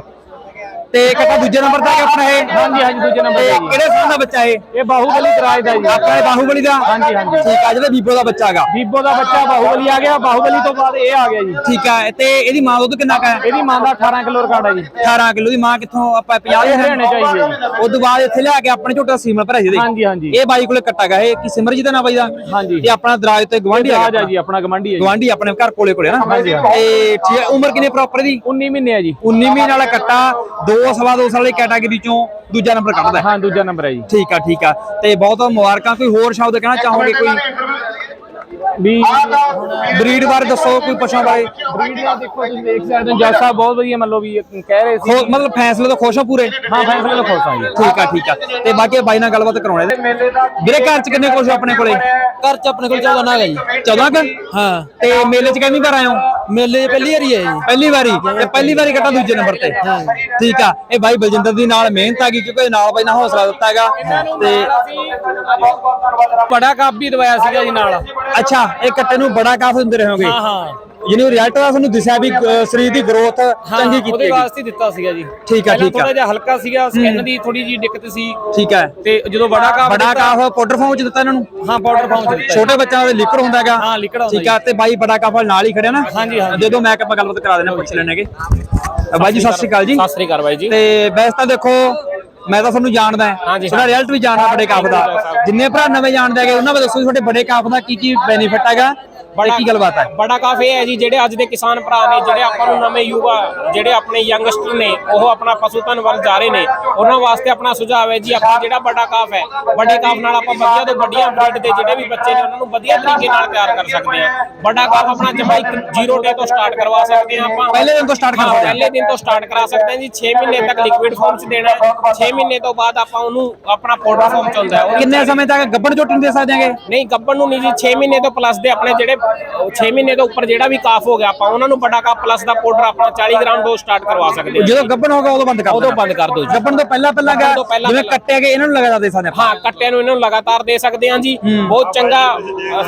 ਤੇ ਕੱਟਾ ਦੂਜੇ ਨੰਬਰ ਤੇ ਗਿਆ ਆਪਣਾ ਇਹ। ਹਾਂਜੀ, ਹਾਂਜੀ, ਦੂਜੇ ਨੰਬਰ ਤੇ ਤੇ ਜੀ। ਕਿਹੜੇ ਸਾਲ ਦਾ ਬੱਚਾ ਇਹ? ਇਹ ਬਾਹੂਬਲੀ ਦਰਾਜ ਦਾ ਜੀ। ਆਪਣਾ ਇਹ ਬਾਹੂਬਲੀ ਦਾ? ਹਾਂਜੀ, ਹਾਂਜੀ। ਠੀਕ ਆ ਜਿਹੜਾ ਬੀਬੋ ਦਾ ਬੱਚਾ ਹੈਗਾ ਬੀਬੋ ਦਾ ਬੱਚਾ ਬਾਹੂਬਲੀ ਆ ਗਿਆ। ਬਾਹੂਬਲੀ ਤੋਂ ਬਾਅਦ ਇਹ ਆ ਗਿਆ ਜੀ। ਠੀਕ ਆ ਤੇ ਇਹਦੀ ਮਾਂ ਦੁੱਧ ਕਿੰਨਾ ਕਾ ਹੈ? ਇਹਦੀ ਮਾਂ ਦਾ 18 ਕਿਲੋ ਰਿਕਾਰਡ ਹੈ ਜੀ। 18 ਕਿਲੋ ਦੀ ਮਾਂ ਕਿੱਥੋਂ ਆਪਾਂ 50 ਇਹ ਹਰਿਆਣੇ ਚ ਆਈ ਹੋਈ ਹੈ। ਜੀ। ਉਸ ਤੋਂ ਬਾਅਦ ਇੱਥੇ ਲਿਆ ਕੇ ਆਪਣੇ ਝੋਟਾ ਸੀਮਾ ਭਰਿਆ ਸੀ ਹਾਂਜੀ, ਹਾਂਜੀ। ਇਹ ਬਾਈ ਕੋਲੇ ਕੱਟਾ ਗਾ। ਇਹ ਕੀ ਸਿਮਰ ਜੀ ਦਾ ਨਾਮ ਬਾਈ ਦਾ? ਹਾਂਜੀ। ਇਹ ਆਪਣਾ ਦਰਾਜ ਤੇ ਗਵਾਂਢੀ ਆ ਜਾ ਜੀ ਆਪਣਾ ਗਮੰਡੀ ਹੈ ਜੀ। ਗਵਾਂਢੀ ਆਪਣੇ ਘਰ ਕੋਲੇ ਕੋਲੇ ਨਾ। ਹਾਂਜੀ, ਤੇ ਠੀਕ ਹੈ ਉਮਰ ਕਿੰਨੀ ਪ੍ਰੋਪਰ ਦੀ 19 ਮਹੀਨੇ ਹੈ ਜੀ। 19 ਮਹੀਨੇ ਵਾਲਾ ਕੱਟਾ 2 ਸਵਾ 2 ਸਾਲ ਕੈਟਾਗਰੀ ਚੋਂ ਦੂਜਾ ਨੰਬਰ ਕੱਢਦਾ ਹੈ। ਹਾਂ ਦੂਜਾ ਨੰਬਰ ਹੈ ਜੀ। ਠੀਕ ਆ ਠੀਕ ਆ। ਤੇ ਬਹੁਤ ਬਹੁਤ ਮੁਬਾਰਕਾਂ ਕੋਈ ਹੋਰ ਸ਼ਬਦ ਕਹਿਣਾ ਚਾਹੋਗੇ ਕੋਈ? ਵੀ ਬਰੀਡ ਬਾਰੇ ਦੱਸੋ ਕੋਈ ਪਸ਼ੂਆਂ ਬਾਰੇ। ਬਰੀਡ ਦਾ ਦੇਖੋ ਤੁਸੀਂ ਦੇਖ ਸਕਦੇ ਹੋ ਜੱਜ ਸਾਹਿਬ ਬਹੁਤ ਵਧੀਆ ਮੰਨ ਲਓ ਵੀ ਕਹਿ ਰਹੇ ਸੀ। ਮਤਲਬ ਫੈਸਲੇ ਤੋਂ ਖੁਸ਼ ਹੋ ਪੂਰੇ? ਹਾਂ ਫੈਸਲੇ ਤੋਂ ਖੁਸ਼ ਆ ਜੀ। ਠੀਕ ਆ ਠੀਕ ਆ। ਤੇ ਬਾਕੀ ਬਾਈ ਨਾਲ ਗੱਲਬਾਤ ਕਰਾਉਣੇ ਦਾ ਵੀਰੇ ਘਰ ਚ ਕਿੰਨੇ ਕੁਛ ਆਪਣੇ ਕੋਲੇ? ਘਰ ਚ ਆਪਣੇ ਕੋਲ 14 ਨਾਗ ਹੈ ਜੀ। 14 ਕ? ਹਾਂ। ਤੇ ਮੇਲੇ ਚ ਕਿੰਨੀ ਵਾਰ ਆਏ ਹੋ? ਮੇਲੇ 'ਚ ਪਹਿਲੀ ਵਾਰੀ ਹੈ ਜੀ। ਪਹਿਲੀ ਵਾਰੀ ਤੇ ਪਹਿਲੀ ਵਾਰੀ ਕੱਟਾ ਦੂਜੇ ਨੰਬਰ ਤੇ। ਠੀਕ ਆ। ਇਹ ਬਾਈ ਬਲਜਿੰਦਰ ਦੀ ਨਾਲ ਮਿਹਨਤ ਆ ਗਈ ਕਿਉਂਕਿ ਨਾਲ ਬਾਈ ਨਾਲ ਹੌਸਲਾ ਦਿੱਤਾ ਹੈਗਾ। ਤੇ ਬੜਾ ਕੱਪ ਵੀ ਦਵਾਇਆ ਸੀਗਾ ਜੀ ਨਾਲ। ਅੱਛਾ ਇਹ ਕੱਟੇ ਨੂੰ ਬੜਾ ਕਾਫ ਦਿੰਦੇ ਰਹੋਗੇ। ਹਾਂ ਹਾਂ। ਜਿਹਨੂੰ ਰਿਜ਼ਲਟ ਦਾ ਤੁਹਾਨੂੰ ਦਿਸਿਆ ਵੀ ਸਰੀਰ ਦੀ ਗਰੋਥ ਚੰਗੀ ਕੀਤੀ ਉਹਦੇ ਹੈਗੀ। ਵਾਸਤੇ ਦਿੱਤਾ ਸੀਗਾ ਜੀ। ਠੀਕ ਆ, ਠੀਕ ਆ। ਥੋੜਾ ਜਿਹਾ ਹਲਕਾ ਸੀਗਾ ਸਕਿਨ ਦੀ ਥੋੜੀ ਜੀ ਦਿੱਕਤ ਸੀ। ਠੀਕ ਹੈ ਤੇ ਜਦੋਂ ਬੜਾ ਕੱਪ ਬੜਾ ਕਾਫ ਪਾਊਡਰ ਫਾਰਮ ਚ ਦਿੱਤਾ ਇਹਨਾਂ ਨੂੰ? ਹਾਂ ਪਾਊਡਰ ਫਾਰਮ ਚ ਦਿੱਤਾ ਛੋਟੇ ਬੱਚਿਆਂ ਦਾ ਲਿਕਰ ਹੁੰਦਾ ਹੈਗਾ। ਹਾਂ, ਲਿਕਰ ਹੁੰਦਾ ਠੀਕ ਆ ਤੇ ਬਾਈ ਬੜਾ ਕਾਫ ਨਾਲ ਹੀ ਖੜਿਆ ਨਾ? ਹਾਂਜੀ, ਹਾਂਜੀ। ਦੇ ਦਿਓ ਮੈਂ ਆਪਾਂ ਗੱਲਬਾਤ ਕਰਾ ਦੇਣਾ ਪੁੱਛ ਲੈਣਗੇ ਬਾਈ ਜੀ ਸਤਿ ਸ਼੍ਰੀ ਅਕਾਲ ਜੀ। ਸਤਿ ਸ੍ਰੀ ਅਕਾਲ ਬਾਈ ਜੀ। ਤੇ ਵੈਸੇ ਤਾਂ ਦੇਖੋ ਮੈਂ ਤਾਂ ਤੁਹਾਨੂੰ ਜਾਣਦਾ ਹਾਂ। ਹਾਂਜੀ, ਤੁਹਾਡਾ ਰਿਜ਼ਲਟ ਵੀ ਜਾਣਦਾ ਬੜੇ ਕਾਫ ਦਾ। ਜਿੰਨੇ ਭਰਾ ਨਵੇਂ ਜਾਣਦੇ ਹੈਗੇ ਉਹਨਾਂ ਨੂੰ ਦੱਸੋ ਵੀ ਤੁਹਾਡੇ ਬੜੇ ਕਾਫ ਦਾ ਕੀ ਕੀ ਬੈਨੀਫਿਟ ਹੈਗਾ। ਤੇ ਕੀ ਗੱਲਬਾਤ ਹੈ। ਬੜਾ ਕਾਫੀ ਹੈ ਜੀ ਜਿਹੜੇ ਅੱਜ ਦੇ ਕਿਸਾਨ ਭਰਾ ਨੇ ਜਿਹੜੇ ਆਪਾਂ ਨੂੰ ਨਵੇਂ ਯੁਵਾ ਜਿਹੜੇ ਆਪਣੇ ਯੰਗਸਟਰ ਨੇ ਉਹ ਆਪਣਾ ਪਸ਼ੂ ਧਨ ਵੱਲ ਜਾ ਰਹੇ ਨੇ ਉਹਨਾਂ ਵਾਸਤੇ ਆਪਣਾ ਸੁਝਾਅ ਹੈ ਜੀ ਆਪਣਾ ਜਿਹੜਾ ਵੱਡਾ ਕਾਫ ਹੈ ਵੱਡੇ ਕਾਫ ਨਾਲ ਆਪਾਂ ਵਧੀਆ ਤੋਂ ਵੱਡੀਆਂ ਬਰੀਡ ਦੇ ਜਿਹੜੇ ਵੀ ਬੱਚੇ ਨੇ ਉਹਨਾਂ ਨੂੰ ਵਧੀਆ ਤਰੀਕੇ ਨਾਲ ਤਿਆਰ ਕਰ ਸਕਦੇ ਹਾਂ। ਵੱਡਾ ਕਾਫ ਆਪਣਾ ਜਮਾ ਇੱਕ ਜ਼ੀਰੋ ਡੇ ਤੋਂ ਸਟਾਰਟ ਕਰਵਾ ਸਕਦੇ ਹਾਂ ਆਪਾਂ। ਪਹਿਲੇ ਦਿਨ ਤੋਂ start ਕਰ ਸਕਦੇ ਹਾਂ। ਪਹਿਲੇ ਦਿਨ ਤੋਂ ਸਟਾਰਟ ਕਰਾ ਸਕਦੇ ਹਾਂ ਜੀ 6 ਮਹੀਨੇ ਤੱਕ ਲਿਕੁਇਡ ਫਾਰਮ 'ਚ ਦੇਣਾ ਹੈ। 6 ਮਹੀਨੇ ਤੋਂ ਬਾਅਦ ਆਪਾਂ ਉਹਨੂੰ ਆਪਣਾ ਪਾਊਡਰ ਫਾਰਮ 'ਚ ਹੁੰਦਾ ਕਿੰਨੇ ਸਮੇਂ ਤੱਕ ਗੱਬੜ ਝੋਟੀ ਨੂੰ ਦੇ ਸਕਦੇ ਹੈਗੇ ਨਹੀਂ ਗੱਬਣ ਨੂੰ ਨਹੀਂ ਜੀ 6 ਮਹੀਨੇ ਤੋਂ ਪਲੱਸ ਦੇ ਆਪਣੇ ਜਿਹੜੇ 6 ਮਹੀਨੇ ਤੋਂ ਉੱਪਰ ਜਿਹੜਾ ਵੀ ਕਾਫ ਹੋ ਗਿਆ ਆਪਾਂ ਉਹਨਾਂ ਨੂੰ ਵੱਡਾ ਕਾਫ ਪਲੱਸ ਦਾ ਪਾਊਡਰ ਆਪਣਾ 40 ਗ੍ਰਾਮ ਡੋਜ਼ ਸਟਾਰਟ ਕਰਵਾ ਸਕਦੇ ਹਾਂ। ਜਦੋਂ ਗੱਬੜ ਹੋਗਾ ਉਦੋਂ ਬੰਦ ਕਰ ਉਦੋਂ। ਬੰਦ ਕਰ ਦਿਓ ਜੀ। ਗੱਬੜ ਤੋਂ ਪਹਿਲਾਂ ਪਹਿਲਾਂ ਗੱਭਣ ਤੋਂ ਜਿਵੇਂ ਪਹਿਲਾਂ। ਕੱਟੇ ਗਏ ਇਹਨਾਂ ਨੂੰ ਲਗਾਤਾਰ ਦੇ ਸਕਦੇ ਹਾਂ ਕੱਟਿਆਂ ਨੂੰ ਇਹਨਾਂ ਨੂੰ ਲਗਾਤਾਰ ਦੇ ਸਕਦੇ ਹਾਂ ਜੀ। ਬਹੁਤ ਚੰਗਾ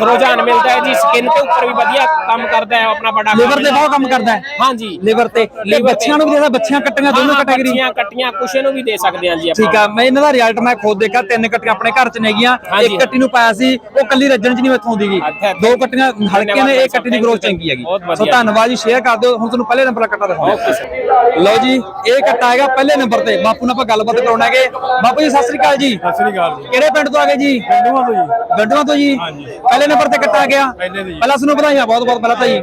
ਰੁਝਾਨ ਮਿਲਦਾ ਹੈ ਜੀ। ਸਕਿਨ ਦੇ ਉੱਪਰ ਵੀ ਵਧੀਆ ਕੰਮ ਕਰਦਾ ਹੈ ਆਪਣਾ ਵੱਡਾ ਲਿਵਰ ਤੇ ਬਹੁਤ ਕੰਮ ਕਰਦਾ ਹੈ। ਹਾਂਜੀ ਲਿਵਰ ਤੇ। ਤੇ ਤੇ। ਬੱਚਿਆਂ ਨੂੰ ਵੀ ਦੇਦਾ ਬੱਚੀਆਂ ਕੱਟੀਆਂ ਦੋਨੋਂ ਹਾਂ, ਕੈਟਾਗਰੀ ਬੱਚੀਆਂ ਕੱਟੀਆਂ ਕੁਛ ਨੂੰ ਵੀ ਦੇ ਸਕਦੇ ਹਾਂ ਜੀ ਆਪਾਂ। ਠੀਕ ਆ ਮੈਂ ਇਹਨਾਂ ਦਾ ਰਿਜ਼ਲਟ ਮੈਂ ਖੁਦ ਦੇਖਿਆ ਤਿੰਨ ਕੱਟੀਆਂ ਆਪਣੇ ਘਰ ਚ ਨੇਗੀਆਂ। ਇੱਕ ਕੱਟੀ ਨੂੰ ਪਾਇਆ ਸੀ ਉਹ ਕੱਲੀ ਰੱਜਣ ਚ ਨਹੀਂ ਆਉਂਦੀਗੀ ਅੱਛਾ, ਅੱਛਾ। ਦੋ ਕੱਟੀਆਂ ਹਲਕੀਆਂ ਨੇ ਇੱਕ ਕੱਟੀ ਦੀ ਗਰੋਥ ਚੰਗੀ ਹੈਗੀ। ਸੋ ਧੰਨਵਾਦ ਜੀ ਸ਼ੇਅਰ ਕਰ ਦਿਓ। ਹੁਣ ਤੁਹਾਨੂੰ ਪਹਿਲੇ ਨੰਬਰ ਦਾ ਕੱਟਾ ਦਿਖਾਉਂਦੇ ਲਓ ਜੀ ਇਹ ਕੱਟਾ ਹੈਗਾ ਪਹਿਲੇ ਨੰਬਰ ਤੇ। ਬਾਪੂ ਨਾਲ ਆਪਾਂ ਗੱਲਬਾਤ ਕਰਾਉਣਾ ਹੈਗੇ। ਬਾਪੂ ਜੀ ਸਤਿ ਸ੍ਰੀ ਅਕਾਲ ਜੀ। ਸਤਿ ਸ੍ਰੀ ਅਕਾਲ ਜੀ। ਕਿਹੜੇ ਪਿੰਡ ਤੋਂ ਆ ਗਏ ਜੀ? ਪਿੰਡੂਆਂ ਤੋਂ ਜੀ। ਗੰਡੂਆਂ ਤੋਂ ਜੀ। ਪਹਿਲੇ ਨੰਬਰ ਤੇ ਕੱਟਾ ਗਿਆ। ਪਹਿਲੇ ਤੇ ਜੀ। ਪਹਿਲਾਂ ਤੁਹਾਨੂੰ ਵਧਾਈਆਂ ਬਹੁਤ ਬਹੁਤ ਪਹਿਲਾਂ ਤਾਂ ਜੀ।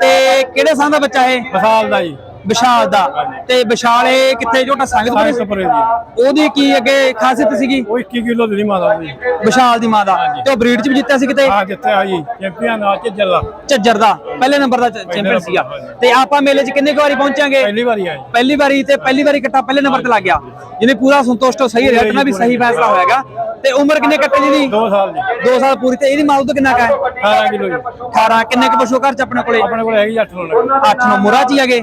ਤੇ ਕਿਹੜੇ ਸਾਲ ਦਾ ਬੱਚਾ ਇਹ? ਵਿਸਾਲ ਦਾ ਜੀ। ਵਿਸ਼ਾਲ ਦਾ। ਤੇ ਵਿਸ਼ਾਲ ਇਹ ਕਿੱਥੇ ਝੋਟਾ ਸੰਗਤ ਸਾਰੇ ਬਣੀ ਸਪਰੇ ਜੀ ਉਹਦੀ ਕੀ ਅੱਗੇ ਖਾਸੀਅਤ ਸੀਗੀ? ਉਹ 21 ਕਿਲੋ ਦੀ ਮਾਦਾ ਜੀ ਵਿਸ਼ਾਲ ਦੀ ਮਾਂ ਦਾ ਤੇ ਉਹ ਬਰੀਡ ਚ ਵੀ ਜਿੱਤਿਆ ਸੀ ਕਿਤੇ? ਆ ਜਿੱਥੇ ਆ ਜੀ। ਚੈਂਪੀਅਨ ਆ ਚ ਜੱਲਾ ਝੱਜਰ ਦਾ। ਪਹਿਲੇ ਨੰਬਰ ਦਾ ਚੈਂਪੀਅਨ ਸੀਗਾ। ਤੇ ਆਪਾਂ ਮੇਲੇ 'ਚ ਕਿੰਨੇ ਕੁ ਵਾਰੀ ਪਹੁੰਚਾਂਗੇ? ਪਹਿਲੀ ਵਾਰੀ ਆ ਜੀ ਪਹਿਲੀ ਵਾਰੀ ਤੇ ਪਹਿਲੀ ਵਾਰੀ ਕੱਟਾ ਪਹਿਲੇ ਨੰਬਰ ਤੇ ਲੱਗ ਗਿਆ। ਜਿਹਨੇ ਪੂਰਾ ਸੰਤੁਸ਼ਟ ਹੋ ਸਹੀ ਰਿਜ਼ਲਟ ਨਾਲ ਵੀ ਸਹੀ ਫੈਸਲਾ ਹੋਇਆਗਾ। ਤੇ ਉਮਰ ਕਿੰਨੇ ਕੱਟੇ ਦੀ ਦੀ 2 ਸਾਲ ਜੀ 2 ਸਾਲ ਪੂਰੀ ਤੇ ਇਹਦੀ ਮਾਂ ਦੁੱਧ ਕਿੰਨਾ ਕਾ ਹੈ? 18 ਕਿਲੋ ਜੀ। 18 ਕਿੰਨੇ ਕੁ ਪਸ਼ੂ ਘਰ ਚ ਆਪਣੇ ਕੋਲੇ? ਆਪਣੇ ਕੋਲ ਹੈਗੀ 8 ਕਿਲੋ 8 ਨੂੰ ਮੁਰਾ ਚ ਹੀ ਹੈਗੇ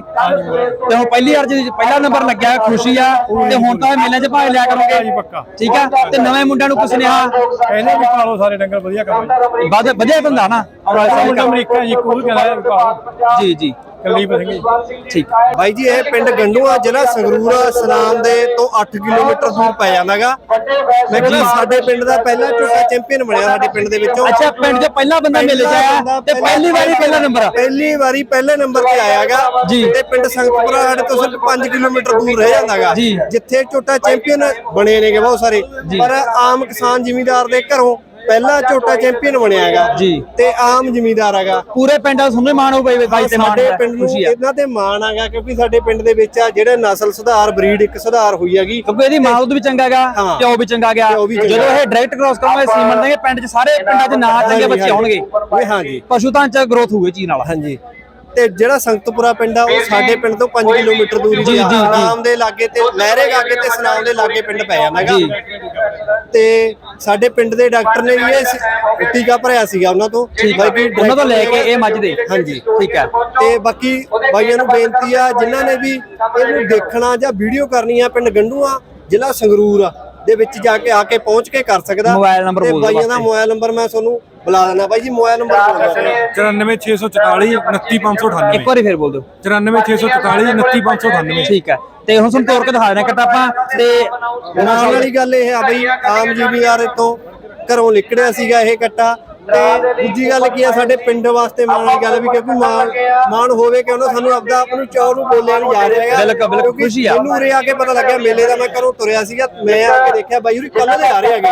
ਤੇ ਹੁਣ ਪਹਿਲੀ ਵਾਰ ਜੀ ਪਹਿਲਾ ਨੰਬਰ ਲੱਗਿਆ ਖੁਸ਼ੀ ਆ ਤੇ ਹੁਣ ਤਾਂ ਮੇਲੇ 'ਚ ਭਾਗ ਲਿਆ ਜੀ ਕਰੋਗੇ ਪੱਕਾ ਠੀਕ ਆ ਤੇ ਨਵੇਂ ਮੁੰਡਿਆਂ ਨੂੰ ਕੁਛ ਸੁਨੇਹਾ ਕਹਿੰਦੇ ਵੀ ਪਾਲੋ ਸਾਰੇ ਡੰਗਰ ਵਧੀਆ ਕੰਮ ਜੀ ਵਧ ਵਧੀਆ ਧੰਦਾ ਨਾ ਆਉਣ ਵਾਲੇ ਸਮੇਂ ਮੁੰਡਾ ਅਮਰੀਕਾ ਜੀ ਕੋਲ ਕਹਿੰਦਾ ਵੀ ਪਾਲੋ ਜੀ ਜੀ ਕੱਲੀ ਸਿੰਘ ਜੀ ਠੀਕ। ਬਾਈ ਜੀ ਇਹ ਪਿੰਡ ਗੰਡੂਆ ਜ਼ਿਲ੍ਹਾ ਸੰਗਰੂਰ ਸਨਾਮ ਦੇ ਤੋਂ 8 ਕਿਲੋਮੀਟਰ ਦੂਰ ਪੈ ਜਾਂਦਾਗਾ ਮੈਂ ਕਹਿੰਦਾ ਸਾਡੇ ਪਿੰਡ ਦਾ ਪਹਿਲਾ ਝੋਟਾ ਚੈਂਪੀਅਨ ਬਣਿਆ ਸਾਡੇ ਪਿੰਡ ਦੇ ਵਿੱਚੋਂ। ਅੱਛਾ ਪਿੰਡ 'ਚ ਪਹਿਲਾ ਬੰਦਾ ਮੇਲੇ 'ਚ ਆਇਆ ਤੇ ਪਹਿਲੀ ਵਾਰੀ ਪਹਿਲਾ ਨੰਬਰ ਪਹਿਲੀ ਵਾਰੀ ਪਹਿਲੇ ਨੰਬਰ ਤੇ ਆਇਆਗਾ। ਤੇ ਪਿੰਡ ਸੰਗਤਪੁਰਾ ਸਾਡੇ ਤੋਂ ਸਿਰਫ 5 ਕਿਲੋਮੀਟਰ ਦੂਰ ਰਹਿ ਜਾਂਦਾਗਾ ਜੀ। ਜਿੱਥੇ ਝੋਟਾ ਚੈਂਪੀਅਨ ਬਣੇ ਨੇਗੇ ਬਹੁਤ ਸਾਰੇ। ਪਰ ਆਮ ਕਿਸਾਨ ਜ਼ਿਮੀਂਦਾਰ ਦੇ ਘਰੋਂ ਪਹਿਲਾ ਝੋਟਾ ਚੈਂਪੀਅਨ ਬਣਿਆ ਹੈਗਾ ਜੀ। ਤੇ ਆਮ ਜ਼ਿਮੀਂਦਾਰ ਹੈਗਾ। ਪੂਰੇ ਪਿੰਡ ਦਾ ਸੁਣਨੇ ਮਾਣ ਹੋ ਪਈ ਬਾਈ ਤੇ ਮਾਣ ਸਾਡੇ ਪਿੰਡ ਨੂੰ ਖੁਸ਼ੀ ਆ ਇਹਨਾਂ ਤੇ ਮਾਣ ਹੈਗਾ ਕਿਉਂਕਿ ਸਾਡੇ ਪਿੰਡ ਦੇ ਵਿੱਚ ਆ ਜਿਹੜਾ ਨਸਲ ਸੁਧਾਰ ਬਰੀਡ ਇੱਕ ਸੁਧਾਰ ਹੋਈ ਹੈਗੀ। ਕਿਉਂਕਿ ਇਹਦੀ ਮਾਂ ਦੁੱਧ ਵੀ ਚੰਗਾ ਗਿਆ ਹਾਂ। ਪਿਓ ਵੀ ਚੰਗਾ ਗਿਆ। ਪਿਓ ਵੀ ਚੰਗਾ ਜਦੋਂ ਇਹ ਡਾਇਰੈਕਟ ਕ੍ਰਾਸ ਕਰਾਂਗੇ ਸੀਮਨ ਦੇਗੇ ਪਿੰਡ 'ਚ ਸਾਰੇ ਪਿੰਡਾਂ 'ਚ ਨਾਂ ਚੰਗੇ ਬੱਚੇ ਹੋਣਗੇ ਓਏ ਹਾਂਜੀ। ਪਸ਼ੂ ਤਾਂ 'ਚ ਗਰੋਥ ਹੋਊਗੀ ਚੀਜ਼ ਨਾਲ। ਹਾਂਜੀ। ਤੇ ਜਿਹੜਾ ਸੰਗਤਪੁਰਾ ਪਿੰਡ ਆ ਉਹ ਸਾਡੇ ਪਿੰਡ ਤੋਂ 5 ਕਿਲੋਮੀਟਰ ਦੂਰੀ ਜੀ। ਸਨਾਮ ਦੇ ਲਾਗੇ ਤੇ ਲਹਿਰੇ ਲਾਗੇ ਤੇ ਸਨਾਮ ਦੇ ਲਾਗੇ ਪਿੰਡ ਪੈ ਜਾਂਦਾ। ਹੈਗਾ ਤੇ ਸਾਡੇ ਪਿੰਡ ਦੇ ਡਾਕਟਰ ਨੇ ਵੀ ਇਹ ਟੀਕਾ ਭਰਿਆ ਸੀਗਾ ਉਹਨਾਂ ਤੋਂ ਬਾਕੀ ਉਹਨਾਂ ਤੋਂ ਲੈ ਕੇ ਇਹ ਮੱਝ ਦੇ ਹਾਂਜੀ ਠੀਕ ਹੈ ਤੇ ਬਾਕੀ ਬਾਈਆਂ ਨੂੰ ਬੇਨਤੀ ਆ ਜਿਨ੍ਹਾਂ ਨੇ ਵੀ ਇਹਨੂੰ ਦੇਖਣਾ ਜਾਂ ਵੀਡੀਓ ਕਰਨੀ ਆ ਪਿੰਡ ਗੰਡੂਆ ਜ਼ਿਲ੍ਹਾ ਸੰਗਰੂਰ ਦੇ ਵਿੱਚ ਜਾ ਕੇ ਆ ਕੇ ਪਹੁੰਚ ਕੇ ਕਰ ਸਕਦਾ ਮੋਬਾਈਲ ਨੰਬਰ ਬੋਲ ਬਾਈਆਂ ਦਾ। ਮੋਬਾਈਲ ਨੰਬਰ ਮੈਂ ਤੁਹਾਨੂੰ ਬੁਲਾ ਦੇਣਾ ਬਾਈ ਜੀ ਮੋਬਾਈਲ ਨੰਬਰ ਬੋਲ ਦਿਓ ਆਪਣਾ। 94644 29598 ਇੱਕ ਵਾਰੀ ਫੇਰ ਬੋਲ ਦਿਓ। 94644 29598 ਠੀਕ ਹੈ। ਤੇ ਹੁਣ ਤੁਹਾਨੂੰ ਤੋੜ ਕੇ ਦਿਖਾ ਦੇਣਾ ਕੱਟਾ ਆਪਾਂ ਤੇ ਨਾਲ ਵਾਲੀ ਗੱਲ ਇਹ ਆ ਬਈ ਆਮ ਜ਼ਿਮੀਦਾਰ ਤੋਂ ਘਰੋਂ ਨਿਕੜਿਆ ਸੀਗਾ ਇਹ ਕੱਟਾ। ਤੇ ਦੂਜੀ ਗੱਲ ਕੀ ਆ ਸਾਡੇ ਪਿੰਡ ਵਾਸਤੇ ਮਾਣ ਵਾਲੀ ਗੱਲ ਵੀ ਕਿਉਂਕਿ ਮਾਣ ਮਾਣ ਹੋਵੇ ਕਿ ਉਹਨਾਂ ਸਾਨੂੰ ਆਪਦਾ ਆਪ ਨੂੰ ਚੌਰ ਨੂੰ ਬੋਲਿਆ ਨਹੀਂ ਜਾ ਰਿਹਾ ਬਿਲਕੁਲ, ਬਿਲਕੁਲ, ਖੁਸ਼ੀ ਆ। ਮੈਨੂੰ ਉਰੇ ਆ ਕੇ ਪਤਾ ਲੱਗਿਆ ਮੇਲੇ ਦਾ ਮੈਂ ਘਰੋਂ ਤੁਰਿਆ ਸੀਗਾ ਮੈਂ ਆ ਕੇ ਦੇਖਿਆ ਬਾਈ ਉਰੇ ਕੱਲ ਦੇ ਆ ਰਹੇ ਹੈਗੇ।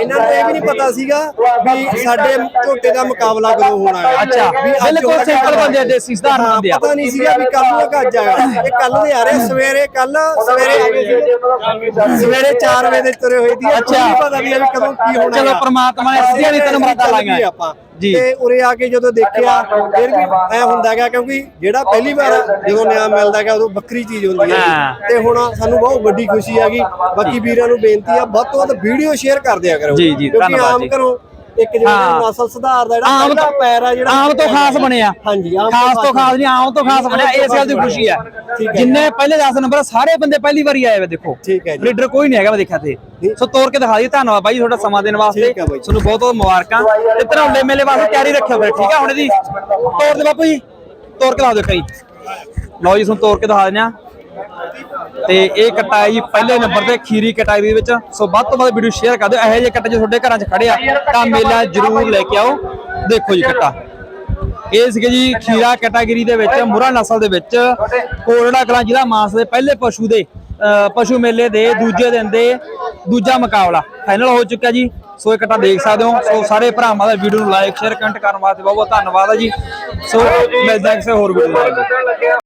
ਇਹਨਾਂ ਨੂੰ ਇਹ ਵੀ ਨਹੀਂ ਪਤਾ ਸੀਗਾ ਵੀ ਸਾਡੇ ਝੋਟੇ ਦਾ ਮੁਕਾਬਲਾ ਕਦੋਂ ਹੋਣਾ ਹੈ। ਅੱਛਾ ਬਿਲਕੁਲ ਸਿੰਪਲ ਬੰਦੇ ਆ, ਦੇਸੀ ਸਧਾਰਨ ਬੰਦੇ ਆ। ਪਤਾ ਨਹੀਂ ਸੀਗਾ ਵੀ ਕੱਲ ਨੂੰ ਕਿ ਅੱਜ ਆਗਾ ਇਹ ਕੱਲ ਦੇ ਆ ਰਹੇ ਸਵੇਰੇ ਕੱਲ ਸਵੇਰੇ ਸੀ। ਸਵੇਰੇ 4 ਵਜੇ ਦੇ ਤੁਰੇ ਹੋਏ ਸੀ। ਅੱਛਾ। ਨਹੀਂ ਪਤਾ ਵੀ ਇਹ ਵੀ ਕਦੋਂ ਕੀ ਹੋਣਾ ਚਲੋ। ਪ੍ਰਮਾਤਮਾ ਨੇ ਮਰਾਦਾ ਚੱਲ ਲਾਈਆਂ ਆਪਾਂ ਜੀ। ਤੇ ਉਰੇ ਆ ਕੇ ਜਦੋਂ ਦੇਖਿਆ ਫਿਰ ਵੀ ਐ ਹੁੰਦਾ ਹੈਗਾ ਕਿਉਂਕਿ ਜਿਹੜਾ ਪਹਿਲੀ ਵਾਰ ਜਦੋਂ ਨਿਆਂ ਮਿਲਦਾ ਹੈਗਾ ਉਦੋਂ ਵੱਖਰੀ ਚੀਜ਼ ਹੁੰਦੀ ਹੈ। ਤੇ ਹੁਣ ਸਾਨੂੰ ਬਹੁਤ ਵੱਡੀ ਖੁਸ਼ੀ ਹੈਗੀ ਬਾਕੀ ਵੀਰਾਂ ਨੂੰ ਬੇਨਤੀ ਆ ਵੱਧ ਤੋਂ ਵੱਧ ਵੀਡੀਓ ਸ਼ੇਅਰ ਕਰ ਦਿਆ ਕਰੋ ਜੀ, ਜੀ, ਕਿਉਂਕਿ ਧੰਨਵਾਦ ਆਮ ਜੀ। ਇੱਕ ਜਿਹੜਾ ਹਾਂ। ਨਸਲ ਸੁਧਾਰ ਦਾ ਜਿਹੜਾ ਪਹਿਲਾ ਪੈਰ ਆ ਜਿਹੜਾ ਆਮ ਤੋਂ ਖਾਸ ਬਣਿਆ। ਹਾਂਜੀ ਖਾਸ ਤੋਂ ਖਾਸ ਨਹੀਂ ਆਮ ਤੋਂ ਖਾਸ ਬਣਿਆ। ਇਸ ਗੱਲ ਦੀ ਖੁਸ਼ੀ ਹੈ। ਜਿੰਨੇ ਪਹਿਲੇ 10 ਨੰਬਰ ਸਾਰੇ ਬੰਦੇ ਪਹਿਲੀ ਵਾਰੀ ਆਏ ਵੇ ਦੇਖੋ। ਠੀਕ ਹੈ ਜੀ। ਲੀਡਰ ਕੋਈ ਨਹੀਂ ਹੈਗਾ ਮੈਂ ਦੇਖਿਆ ਤੇ। ਸੋ ਤੋੜ ਕੇ ਦਿਖਾ ਦਈਏ। ਧੰਨਵਾਦ ਬਾਈ ਤੁਹਾਡਾ ਸਮਾਂ ਦੇਣ ਵਾਸਤੇ। ਤੁਹਾਨੂੰ ਬਹੁਤ ਬਹੁਤ ਮੁਬਾਰਕਾਂ। ਤੇ ਧਰੌਲੇ ਮੇਲੇ ਵਾਸਤੇ ਤਿਆਰੀ ਰੱਖਿਓ ਫਿਰ ਠੀਕ ਹੈ ਹੁਣ ਇਹਦੀ? ਤੋੜ ਦੇ ਬਾਪੂ ਜੀ। ਤੋੜ ਕੇ ਦਿਖਾ ਦਿਓ ਕਈ। ਲਓ ਜੀ ਤੁਹਾਨੂੰ ਤੋੜ ਕੇ ਦਿਖਾ ਦਿੰਦੇ ਆ ਤੇ ਇਹ ਕੱਟਾ ਹੈ ਜੀ ਪਹਿਲੇ ਨੰਬਰ ਤੇ ਖੀਰੀ ਕਟਾਈ ਦੇ ਵਿੱਚ। ਸੋ ਵੱਧ ਤੋਂ ਵੱਧ ਵੀਡੀਓ ਸ਼ੇਅਰ ਕਰ ਦਿਓ। ਇਹੋ ਜਿਹੇ ਕੱਟੇ ਜੇ ਤੁਹਾਡੇ ਘਰਾਂ 'ਚ ਖੜੇ ਆ, ਤਾਂ ਮੇਲਾ ਜ਼ਰੂਰ ਲੈ ਕੇ ਆਓ। ਦੇਖੋ ਜੀ ਕੱਟਾ। ਇਹ ਸੀਗੇ ਜੀ ਖੀਰਾ ਕੈਟਾਗਰੀ ਦੇ ਵਿੱਚ, ਮੁਰਾ ਨਸਲ ਦੇ ਵਿੱਚ ਕੋਰੜਾ ਕਲਾਂ ਜ਼ਿਲ੍ਹਾ ਮਾਨਸਾ ਦੇ ਪਹਿਲੇ ਪਸ਼ੂ ਦੇ ਪਸ਼ੂ ਮੇਲੇ ਦੇ ਦੂਜੇ ਦਿਨ ਦੇ ਦੂਜਾ ਮੁਕਾਬਲਾ ਫਾਈਨਲ ਹੋ ਚੁੱਕਿਆ ਜੀ। ਸੋ ਇਹ ਕੱਟਾ ਦੇਖ ਸਕਦੇ ਹੋ। ਸੋ ਸਾਰੇ ਭਰਾਵਾਂ ਦਾ ਵੀਡੀਓ ਨੂੰ ਲਾਈਕ ਸ਼ੇਅਰ ਕਮੈਂਟ ਕਰਨ ਵਾਸਤੇ ਬਹੁਤ ਬਹੁਤ ਧੰਨਵਾਦ ਹੈ ਜੀ। ਸੋ ਮਿਲਦੇ ਹਾਂ ਕਿਸੇ ਹੋਰ ਵੀਡੀਓ ਨਾਲ।